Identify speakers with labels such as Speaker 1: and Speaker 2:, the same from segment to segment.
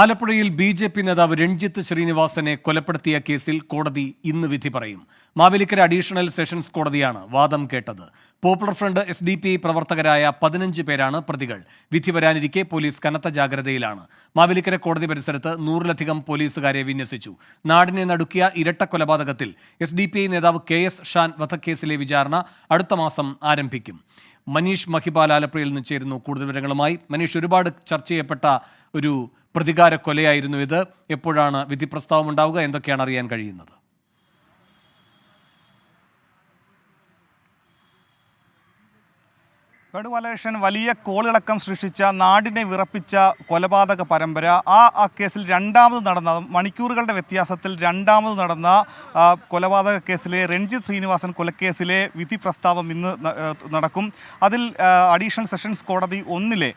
Speaker 1: ആലപ്പുഴയിൽ B J P നേതാവ് രഞ്ജിത്ത് ശ്രീനിവാസനെ കൊലപ്പെടുത്തിയ കേസിൽ കോടതി ഇന്ന് വിധി പറയും. മാവേലിക്കര അഡീഷണൽ സെഷൻസ് കോടതിയാണ് വാദം കേട്ടത്. Popular front S D P പ്രവർത്തകരായ പതിനഞ്ച് പേരാണ് പ്രതികൾ. വിധി വരാനിരിക്കെ പോലീസ് കനത്ത ജാഗ്രതയിലാണ്. മാവേലിക്കര കോടതി പരിസരത്ത് നൂറിലധികം പോലീസുകാരെ വിന്യസിച്ചു. നാടിനെ നടുക്കിയ ഇരട്ട കൊലപാതകത്തിൽ എസ് ഡി പി ഐ നേതാവ് കെ എസ് ഷാൻ വധക്കേസിലെ വിചാരണ അടുത്ത മാസം ആരംഭിക്കും. മനീഷ് മഹിബാൽ ആലപ്പുഴയിൽ നിന്ന് ചേരുന്നു കൂടുതൽ വിവരങ്ങളുമായി. മനീഷ് ഒരുപാട് ചർച്ച ചെയ്യപ്പെട്ട ഒരു പ്രതികാര കൊലയായിരുന്നു ഇത്. എപ്പോഴാണ് വിധി പ്രസ്താവം ഉണ്ടാവുക? എന്തൊക്കെയാണ് അറിയാൻ കഴിയുന്നത്?
Speaker 2: വേണുഗോപാലകൃഷ്ണൻ വലിയ കോളിളക്കം സൃഷ്ടിച്ച നാടിനെ വിറപ്പിച്ച കൊലപാതക പരമ്പര. ആ ആ കേസിൽ രണ്ടാമത് നടന്ന മണിക്കൂറുകളുടെ വ്യത്യാസത്തിൽ രണ്ടാമത് നടന്ന കൊലപാതക കേസിലെ രഞ്ജിത്ത് ശ്രീനിവാസൻ കൊലക്കേസിലെ വിധി പ്രസ്താവം ഇന്ന് നടക്കും. അതിൽ അഡീഷണൽ സെഷൻസ് കോടതി ഒന്നിലെ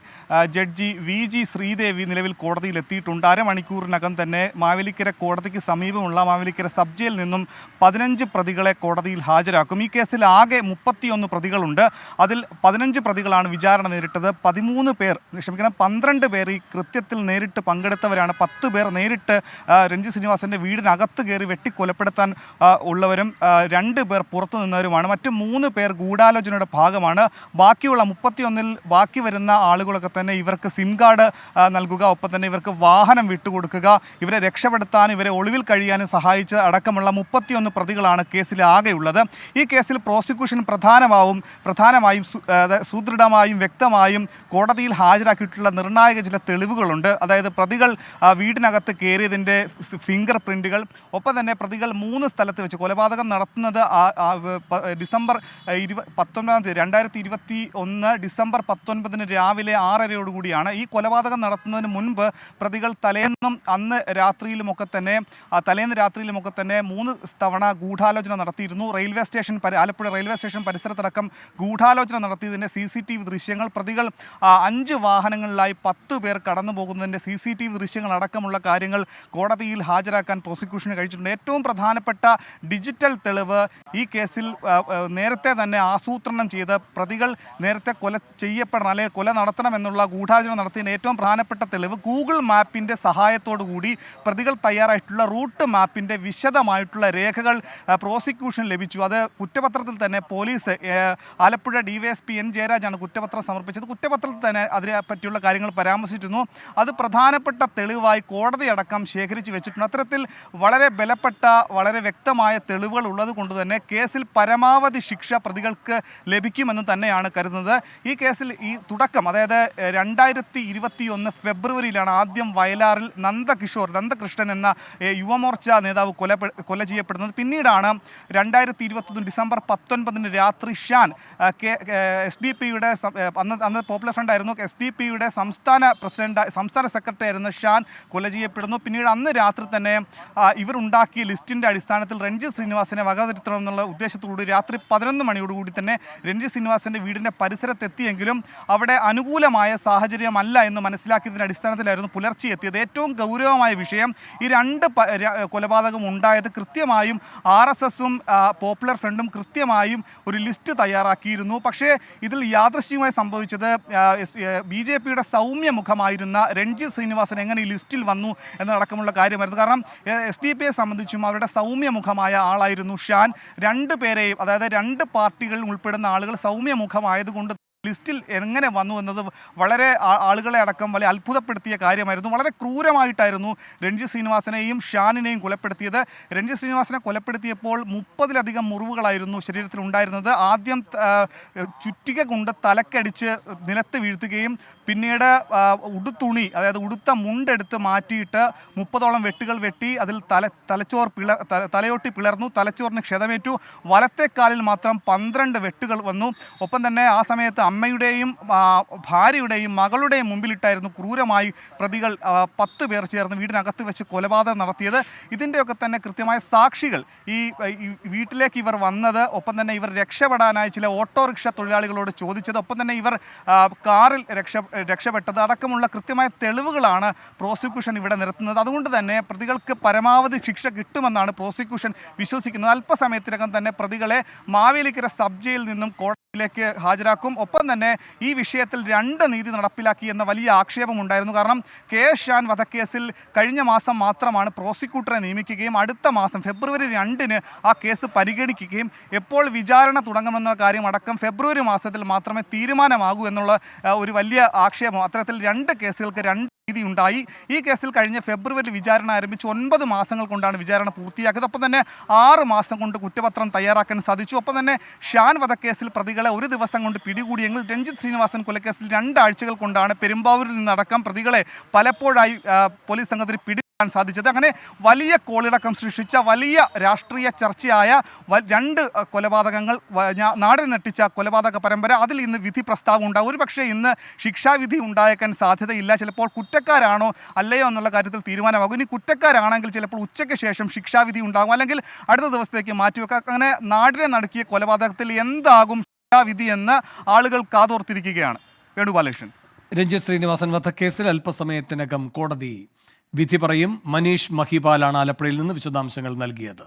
Speaker 2: ജഡ്ജി വി ജി ശ്രീദേവി നിലവിൽ കോടതിയിൽ എത്തിയിട്ടുണ്ട് അരമണിക്കൂറിനകം തന്നെ മാവേലിക്കര കോടതിക്ക് സമീപമുള്ള മാവേലിക്കര സബ് ജയിൽ നിന്നും പതിനഞ്ച് പ്രതികളെ കോടതിയിൽ ഹാജരാക്കും. ഈ കേസിൽ ആകെ മുപ്പത്തിയൊന്ന് പ്രതികളുണ്ട്. അതിൽ പതിനഞ്ച് പ്രതികളാണ് വിചാരണ നേരിട്ടത്. പതിമൂന്ന് പേർ ക്ഷമിക്കണം പന്ത്രണ്ട് പേർ ഈ കൃത്യത്തിൽ നേരിട്ട് പങ്കെടുത്തവരാണ്. പത്ത് പേർ നേരിട്ട് രഞ്ജി ശ്രീനിവാസിന്റെ വീടിനകത്ത് കയറി വെട്ടിക്കൊലപ്പെടുത്താൻ ഉള്ളവരും രണ്ട് പേർ പുറത്തു നിന്നവരുമാണ്. മറ്റ് മൂന്ന് പേർ ഗൂഢാലോചനയുടെ ഭാഗമാണ്. ബാക്കിയുള്ള മുപ്പത്തിയൊന്നിൽ ബാക്കി വരുന്ന ആളുകളൊക്കെ തന്നെ ഇവർക്ക് സിം കാർഡ് നൽകുക ഒപ്പം തന്നെ ഇവർക്ക് വാഹനം വിട്ടുകൊടുക്കുക ഇവരെ രക്ഷപ്പെടുത്താൻ ഇവരെ ഒളിവിൽ കഴിയാനും സഹായിച്ച അടക്കമുള്ള മുപ്പത്തിയൊന്ന് പ്രതികളാണ് കേസിൽ ആകെയുള്ളത്. ഈ കേസിൽ പ്രോസിക്യൂഷൻ പ്രധാനമാവും പ്രധാനമായും സുദൃഢമായും വ്യക്തമായും കോടതിയിൽ ഹാജരാക്കിയിട്ടുള്ള നിർണായക ചില തെളിവുകളുണ്ട്. അതായത് പ്രതികൾ വീടിനകത്ത് കയറിയതിന്റെ ഫിംഗർ പ്രിന്റുകൾ ഒപ്പം തന്നെ പ്രതികൾ മൂന്ന് സ്ഥലത്ത് വെച്ച് കൊലപാതകം നടത്തുന്നത് ഡിസംബർ ഇരുപ പത്തൊൻപതാം തീയതി രണ്ടായിരത്തി ഇരുപത്തി ഒന്ന് ഡിസംബർ പത്തൊൻപതിന് രാവിലെ ആറരയോടുകൂടിയാണ് ഈ കൊലപാതകം നടത്തുന്നതിന് മുൻപ് പ്രതികൾ തലേന്നും അന്ന് രാത്രിയിലുമൊക്കെ തന്നെ തലേന്ന് രാത്രിയിലുമൊക്കെ തന്നെ മൂന്ന് തവണ ഗൂഢാലോചന നടത്തിയിരുന്നു. Railway station Alappuzha railway station പരിസരത്തടക്കം ഗൂഢാലോചന നടത്തിയതിന്റെ C C C T V ദൃശ്യങ്ങൾ. പ്രതികൾ അഞ്ച് വാഹനങ്ങളിലായി പത്ത് പേർ കടന്നു പോകുന്നതിന്റെ സി സി ടി വി ദൃശ്യങ്ങൾ അടക്കമുള്ള കാര്യങ്ങൾ കോടതിയിൽ ഹാജരാക്കാൻ പ്രോസിക്യൂഷന് കഴിച്ചിട്ടുണ്ട് ഏറ്റവും പ്രധാനപ്പെട്ട ഡിജിറ്റൽ തെളിവ് ഈ കേസിൽ നേരത്തെ തന്നെ ആസൂത്രണം ചെയ്ത് പ്രതികൾ നേരത്തെ കൊല ചെയ്യപ്പെടണം അല്ലെങ്കിൽ കൊല നടത്തണം എന്നുള്ള ഗൂഢാലോചന നടത്തിയതിന് ഏറ്റവും പ്രധാനപ്പെട്ട തെളിവ് ഗൂഗിൾ മാപ്പിന്റെ സഹായത്തോടു കൂടി പ്രതികൾ തയ്യാറായിട്ടുള്ള റൂട്ട് മാപ്പിന്റെ വിശദമായിട്ടുള്ള രേഖകൾ പ്രോസിക്യൂഷൻ ലഭിച്ചു. അത് കുറ്റപത്രത്തിൽ തന്നെ പോലീസ് ആലപ്പുഴ ഡിവൈഎസ്പി എൻ ജയരാജാണ് കുറ്റപത്രം സമർപ്പിച്ചത്. കുറ്റപത്രത്തിൽ തന്നെ അതിനെ പറ്റിയുള്ള കാര്യങ്ങൾ പരാമർശിച്ചിരുന്നു. അത് പ്രധാനപ്പെട്ട തെളിവായി കോടതി അടക്കം ശേഖരിച്ച് വെച്ചിട്ടുണ്ട്. അത്തരത്തിൽ വളരെ ബലപ്പെട്ട വളരെ വ്യക്തമായ തെളിവുകൾ ഉള്ളത് കൊണ്ട് തന്നെ കേസിൽ പരമാവധി ശിക്ഷ പ്രതികൾക്ക് ലഭിക്കുമെന്ന് തന്നെയാണ് കരുതുന്നത്. ഈ കേസിൽ ഈ തുടക്കം അതായത് രണ്ടായിരത്തി ഇരുപത്തി ഒന്ന് ഫെബ്രുവരിയിലാണ് ആദ്യം വയലാറിൽ നന്ദകിഷോർ നന്ദകൃഷ്ണൻ എന്ന യുവമോർച്ച നേതാവ് കൊല കൊല ചെയ്യപ്പെടുന്നത്. പിന്നീടാണ് രണ്ടായിരത്തി ഇരുപത്തൊന്ന് ഡിസംബർ പത്തൊൻപതിന് രാത്രി ഷാൻ എസ് ഡി പിയുടെ അന്ന് അന്ന് പോപ്പുലർ ഫ്രണ്ട് ആയിരുന്നു എസ് ഡി പിയുടെ സംസ്ഥാന പ്രസിഡന്റ് സംസ്ഥാന സെക്രട്ടറി ആയിരുന്ന ഷാൻ കൊല ചെയ്യപ്പെടുന്നു പിന്നീട് അന്ന് രാത്രി തന്നെ ഇവർ ഉണ്ടാക്കിയ ലിസ്റ്റിന്റെ അടിസ്ഥാനത്തിൽ രഞ്ജിത് ശ്രീനിവാസിനെ വകതിരുത്തണം എന്നുള്ള ഉദ്ദേശത്തോടുകൂടി രാത്രി പതിനൊന്ന് മണിയോടുകൂടി തന്നെ രഞ്ജിത് ശ്രീനിവാസിന്റെ വീടിന്റെ പരിസരത്തെത്തിയെങ്കിലും അവിടെ അനുകൂലമായ സാഹചര്യമല്ല എന്ന് മനസ്സിലാക്കിയതിന്റെ അടിസ്ഥാനത്തിലായിരുന്നു പുലർച്ചെ എത്തിയത്. ഏറ്റവും ഗൗരവമായ വിഷയം ഈ രണ്ട് കൊലപാതകം ഉണ്ടായത് കൃത്യമായും ആർ എസ് എസും പോപ്പുലർ ഫ്രണ്ടും കൃത്യമായും ഒരു ലിസ്റ്റ് തയ്യാറാക്കിയിരുന്നു. പക്ഷേ ഇതിൽ യാദൃശ്യമായി സംഭവിച്ചത് ബി ജെ പിയുടെ സൗമ്യ മുഖമായിരുന്ന രഞ്ജിത് ശ്രീനിവാസൻ എങ്ങനെ ഈ ലിസ്റ്റിൽ വന്നു എന്നതടക്കമുള്ള കാര്യമായിരുന്നു. കാരണം എസ് ഡി പിയെ സംബന്ധിച്ചും അവരുടെ സൗമ്യ മുഖമായ ആളായിരുന്നു ഷാൻ. രണ്ട് പേരെയും അതായത് രണ്ട് പാർട്ടികളിൽ ഉൾപ്പെടുന്ന ആളുകൾ സൗമ്യ മുഖമായതുകൊണ്ട് ലിസ്റ്റിൽ എങ്ങനെ വന്നു എന്നത് വളരെ ആളുകളെ അടക്കം വലിയ അത്ഭുതപ്പെടുത്തിയ കാര്യമായിരുന്നു. വളരെ ക്രൂരമായിട്ടായിരുന്നു രഞ്ജി ശ്രീനിവാസനെയും ഷാനിനെയും കൊലപ്പെടുത്തിയത്. രഞ്ജി ശ്രീനിവാസനെ കൊലപ്പെടുത്തിയപ്പോൾ മുപ്പതിലധികം മുറിവുകളായിരുന്നു ശരീരത്തിൽ ഉണ്ടായിരുന്നത് ആദ്യം ചുറ്റിക കൊണ്ട് തലക്കടിച്ച് നിലത്ത് വീഴ്ത്തുകയും പിന്നീട് ഉടുത്തുണി അതായത് ഉടുത്ത മുണ്ടെടുത്ത് മാറ്റിയിട്ട് മുപ്പതോളം വെട്ടുകൾ വെട്ടി അതിൽ തല തലച്ചോർ പിള തലയോട്ടി പിളർന്നു തലച്ചോറിന് ക്ഷതമേറ്റു. വലത്തെ കാലിൽ മാത്രം പന്ത്രണ്ട് വെട്ടുകൾ വന്നു. ഒപ്പം തന്നെ ആ സമയത്ത് അമ്മയുടെയും ഭാര്യയുടെയും മകളുടെയും മുമ്പിലിട്ടായിരുന്നു ക്രൂരമായി പ്രതികൾ പത്ത് പേർ ചേർന്ന് വീടിനകത്ത് വെച്ച് കൊലപാതകം നടത്തിയത്. ഇതിന്റെയൊക്കെ തന്നെ കൃത്യമായ സാക്ഷികൾ ഈ വീട്ടിലേക്ക് ഇവർ വന്നത്. ഒപ്പം തന്നെ ഇവർ രക്ഷപ്പെടാനായി ചില ഓട്ടോറിക്ഷ തൊഴിലാളികളോട് ചോദിച്ചത്. ഒപ്പം തന്നെ ഇവർ കാറിൽ രക്ഷ രക്ഷപ്പെട്ടത്. അടക്കമുള്ള കൃത്യമായ തെളിവുകളാണ് പ്രോസിക്യൂഷൻ ഇവിടെ നിർത്തുന്നത് അതുകൊണ്ട് തന്നെ പ്രതികൾക്ക് പരമാവധി ശിക്ഷ കിട്ടുമെന്നാണ് പ്രോസിക്യൂഷൻ വിശ്വസിക്കുന്നത്. അല്പസമയത്തിനകം തന്നെ പ്രതികളെ മാവേലിക്കര സബ് നിന്നും കോടതി ിലേക്ക് ഹാജരാക്കും. ഒപ്പം തന്നെ ഈ വിഷയത്തിൽ രണ്ട് നീതി നടപ്പിലാക്കി എന്ന വലിയ ആക്ഷേപം ഉണ്ടായിരുന്നു. കാരണം കെ ഷാൻ വധക്കേസിൽ കഴിഞ്ഞ മാസം മാത്രമാണ് പ്രോസിക്യൂട്ടറെ നിയമിക്കുകയും അടുത്ത മാസം ഫെബ്രുവരി രണ്ടിന് ആ കേസ് പരിഗണിക്കുകയും എപ്പോൾ വിചാരണ തുടങ്ങുമെന്ന കാര്യം അടക്കം ഫെബ്രുവരി മാസത്തിൽ മാത്രമേ തീരുമാനമാകൂ എന്നുള്ള ഒരു വലിയ ആക്ഷേപം. അത്തരത്തിൽ രണ്ട് കേസുകൾക്ക് രണ്ട് നീതി ഉണ്ടായി. ഈ കേസിൽ കഴിഞ്ഞ ഫെബ്രുവരി വിചാരണ ആരംഭിച്ച്. ഒൻപത് മാസങ്ങൾ കൊണ്ടാണ് വിചാരണ പൂർത്തിയാക്കിയത്. ഒപ്പം തന്നെ ആറ് മാസം കൊണ്ട് കുറ്റപത്രം തയ്യാറാക്കാൻ സാധിച്ചു. ഒപ്പം തന്നെ ഷാൻ വധക്കേസിൽ പ്രതികളെ ഒരു ദിവസം കൊണ്ട് പിടികൂടിയെങ്കിൽ രഞ്ജിത്ത് ശ്രീനിവാസൻ കൊലക്കേസിൽ രണ്ടാഴ്ചകൾ കൊണ്ടാണ് പെരുമ്പാവൂരിൽ നിന്നടക്കം പ്രതികളെ പലപ്പോഴായി പോലീസ് സംഘത്തിന് പിടി സാധിച്ചത്. അങ്ങനെ വലിയ കോളിളക്കം സൃഷ്ടിച്ച വലിയ രാഷ്ട്രീയ ചർച്ചയായ രണ്ട് കൊലപാതകങ്ങൾ നാടിനെ നെട്ടിച്ച കൊലപാതക പരമ്പര അതിൽ ഇന്ന് വിധി പ്രസ്താവം ഉണ്ടാവും. ഒരുപക്ഷെ ഇന്ന് ശിക്ഷാവിധി ഉണ്ടായേക്കാൻ സാധ്യതയില്ല. ചിലപ്പോൾ കുറ്റക്കാരാണോ അല്ലയോ എന്നുള്ള കാര്യത്തിൽ തീരുമാനമാകും. ഇനി കുറ്റക്കാരാണെങ്കിൽ ചിലപ്പോൾ ഉച്ചയ്ക്ക് ശേഷം ശിക്ഷാവിധി ഉണ്ടാകും. അല്ലെങ്കിൽ അടുത്ത ദിവസത്തേക്ക് മാറ്റിവെക്കാം അങ്ങനെ നാടിനെ നടക്കിയ കൊലപാതകത്തിൽ എന്താകും ശിക്ഷാവിധി എന്ന് ആളുകൾ കാതോർത്തിരിക്കുകയാണ്. വേണുബാലകൃഷ്ണൻ
Speaker 1: രഞ്ജിത് ശ്രീനിവാസൻ വധക്കേസിൽ അല്പസമയത്തിനകം കോടതി വിധി പറയും മനീഷ് മഹിപാലാണ് ആലപ്പുഴയിൽ നിന്ന് വിശദാംശങ്ങൾ നൽകിയത്.